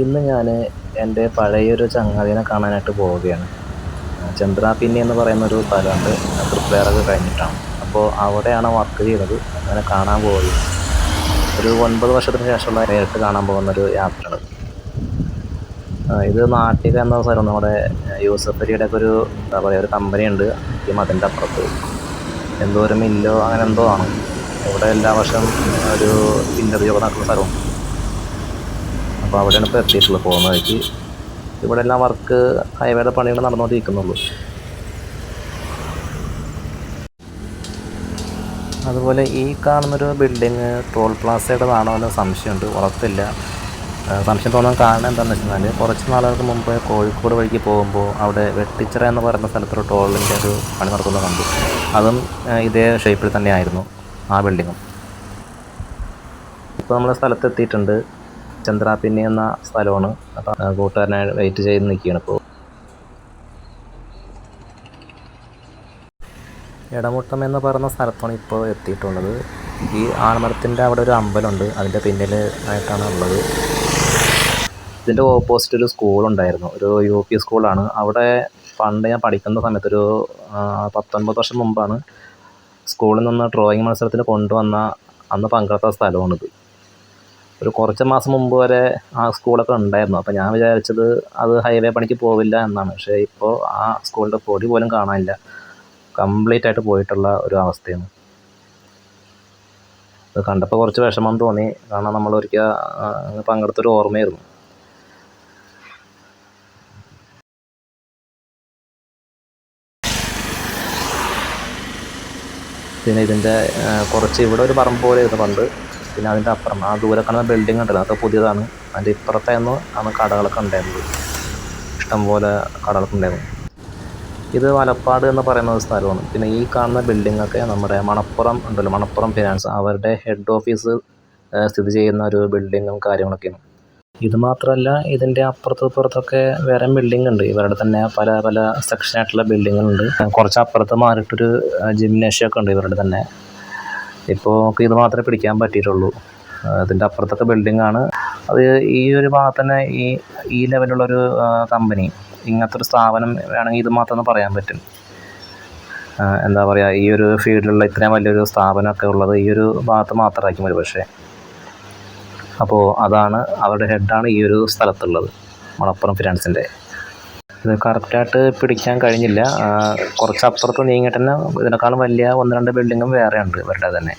ഇന്ന് ഞാൻ എന്റെ പഴയൊരു ചങ്ങാതിനെ കാണാനായിട്ട് പോവുകയാണ്. ചന്ദ്ര പിന്നെ എന്ന് പറയുന്ന ഒരു സ്ഥലമുണ്ട് തൃപ്പേറൊക്കെ കഴിഞ്ഞിട്ടാണ്. അപ്പോൾ അവിടെയാണ് വർക്ക് ചെയ്തത്. അങ്ങനെ കാണാൻ പോവുകയാണ്. ഒരു ഒൻപത് വർഷത്തിന് ശേഷമുള്ള നേരിട്ട് കാണാൻ പോകുന്നൊരു യാത്രയാണ് ഇത് നാട്ടിക എന്ന സ്ഥലം നമ്മുടെ യൂസഫലിയുടെ ഒക്കെ ഒരു എന്താ പറയുക ഒരു കമ്പനി ഉണ്ട് ഈ മതിന്റെ അപ്പുറത്ത്. എന്തോ ഒരു മില്ലോ അങ്ങനെ എന്തോ ആണ്. ഇവിടെ എല്ലാ വർഷവും ഒരു ഇന്റർവ്യൂ നടക്കുന്ന സ്ഥലവും അപ്പോൾ അവിടെയാണ് ഇപ്പോൾ എത്തിയിട്ടുള്ളത്. പോകുന്ന വഴിക്ക് ഇവിടെ എല്ലാം വർക്ക് ഹൈവേയുടെ പണികൾ നടന്നുകൊണ്ടിരിക്കുന്നുള്ളൂ. അതുപോലെ ഈ കാണുന്നൊരു ബിൽഡിങ് ടോൾ പ്ലാസയുടേതാണോ എന്ന് സംശയമുണ്ട്. ഉറപ്പില്ല. സംശയം തോന്നാൻ കാരണം എന്താണെന്ന് വെച്ചാൽ കുറച്ച് നാളുകൾക്ക് മുമ്പ് കോഴിക്കോട് വഴിക്ക് പോകുമ്പോൾ അവിടെ വെട്ടിച്ചിറ എന്ന് പറയുന്ന സ്ഥലത്തൊരു ടോളിന്റെ ഒരു പണി നടക്കുന്നത് കണ്ടു. അതും ഇതേ ഷേപ്പിൽ തന്നെയായിരുന്നു ആ ബിൽഡിങ്ങും ഇപ്പോൾ നമ്മൾ സ്ഥലത്ത് എത്തിയിട്ടുണ്ട് ചന്ദ്രാപിന്നി എന്ന സ്ഥലമാണ്. അപ്പം കൂട്ടുകാരനായി വെയിറ്റ് ചെയ്ത് നിൽക്കുകയാണ് ഇപ്പോൾ ഇടമുട്ടം എന്ന് പറയുന്ന സ്ഥലത്താണ് ഇപ്പോൾ എത്തിയിട്ടുള്ളത്. ഈ ആൽമരത്തിന്റെ അവിടെ ഒരു അമ്പലമുണ്ട്. അതിന്റെ പിന്നിൽ ആയിട്ടാണ് ഉള്ളത്. ഇതിന്റെ ഓപ്പോസിറ്റ് ഒരു സ്കൂളുണ്ടായിരുന്നു ഒരു യു പി സ്കൂളാണ് അവിടെ പണ്ട് ഞാൻ പഠിക്കുന്ന സമയത്ത് ഒരു പത്തൊൻപത് വർഷം മുമ്പാണ് സ്കൂളിൽ നിന്ന് ഡ്രോയിങ് മത്സരത്തിന് കൊണ്ടുവന്ന അന്ന് പങ്കെടുത്ത സ്ഥലമാണിത്. ഒരു കുറച്ച് മാസം മുമ്പ് വരെ ആ സ്കൂളൊക്കെ ഉണ്ടായിരുന്നു. അപ്പോൾ ഞാൻ വിചാരിച്ചത് അത് ഹൈവേ പണിക്ക് പോവില്ല എന്നാണ്. പക്ഷേ ഇപ്പോൾ ആ സ്കൂളിന്റെ പൊടി പോലും കാണാനില്ല. കംപ്ലീറ്റ് ആയിട്ട് പോയിട്ടുള്ള ഒരു അവസ്ഥയാണ്. അത് കണ്ടപ്പോൾ കുറച്ച് വിഷമം തോന്നി. കാരണം നമ്മൾ ഒരിക്കൽ പങ്കെടുത്തൊരു ഓർമ്മയായിരുന്നു. പിന്നെ ഇതിന്റെ കുറച്ച് ഇവിടെ ഒരു പറമ്പ് പോലെ ഇരുന്നു പണ്ട്. പിന്നെ അതിന്റെ അപ്പുറം ആ ദൂരെ കാണുന്ന ബിൽഡിംഗ് ഉണ്ടല്ലോ അതൊക്കെ പുതിയതാണ്. അതിന്റെ ഇപ്പുറത്തായിരുന്നു ആണ് കടകളൊക്കെ ഉണ്ടായിരുന്നത്. ഇഷ്ടംപോലെ കടകളൊക്കെ ഉണ്ടായിരുന്നു. ഇത് വലപ്പാട് എന്ന് പറയുന്ന ഒരു സ്ഥലമാണ്. പിന്നെ ഈ കാണുന്ന ബിൽഡിങ്ങൊക്കെ നമ്മുടെ മണപ്പുറം ഉണ്ടല്ലോ മണപ്പുറം ഫിനാൻസ് അവരുടെ ഹെഡ് ഓഫീസ് സ്ഥിതി ചെയ്യുന്ന ഒരു ബിൽഡിങ്ങും കാര്യങ്ങളൊക്കെയാണ്. ഇത് മാത്രമല്ല ഇതിന്റെ അപ്പുറത്തും ഇപ്പുറത്തൊക്കെ വേറെ ബിൽഡിംഗ് ഉണ്ട്. ഇവരുടെ തന്നെ പല പല സെക്ഷനായിട്ടുള്ള ബിൽഡിങ്ങുകളുണ്ട് കുറച്ച് അപ്പുറത്ത് മാറിയിട്ടൊരു ജിംനേഷ്യമൊക്കെ ഉണ്ട് ഇവരുടെ തന്നെ. ഇപ്പോൾ നമുക്ക് ഇത് മാത്രമേ പിടിക്കാൻ പറ്റിയിട്ടുള്ളൂ. അതിന്റെ അപ്പുറത്തൊക്കെ ബിൽഡിംഗ് ആണ്. അത് ഈ ഒരു ഭാഗത്ത് തന്നെ ഈ ഈ ലെവലുള്ളൊരു കമ്പനി ഇങ്ങനത്തെ ഒരു സ്ഥാപനം വേണമെങ്കിൽ ഇത് മാത്രം പറയാൻ പറ്റും. എന്താ പറയുക ഈ ഒരു ഫീൽഡിലുള്ള ഇത്രയും വലിയൊരു സ്ഥാപനമൊക്കെ ഉള്ളത് ഈ ഒരു ഭാഗത്ത് മാത്രമായിരിക്കും ഒരു പക്ഷേ അപ്പോൾ അതാണ് അവരുടെ ഹെഡാണ് ഈ ഒരു സ്ഥലത്തുള്ളത്. മണപ്പുറം ഫിനാൻസിന്റെ ഇത് കറക്റ്റായിട്ട് പിടിക്കാൻ കഴിഞ്ഞില്ല. കുറച്ച് അപ്പുറത്ത് നീങ്ങിയിട്ട് തന്നെ ഇതിനേക്കാളും വലിയ ഒന്ന് രണ്ട് ബിൽഡിങ്ങും വേറെയുണ്ട് ഇവരുടെ തന്നെ.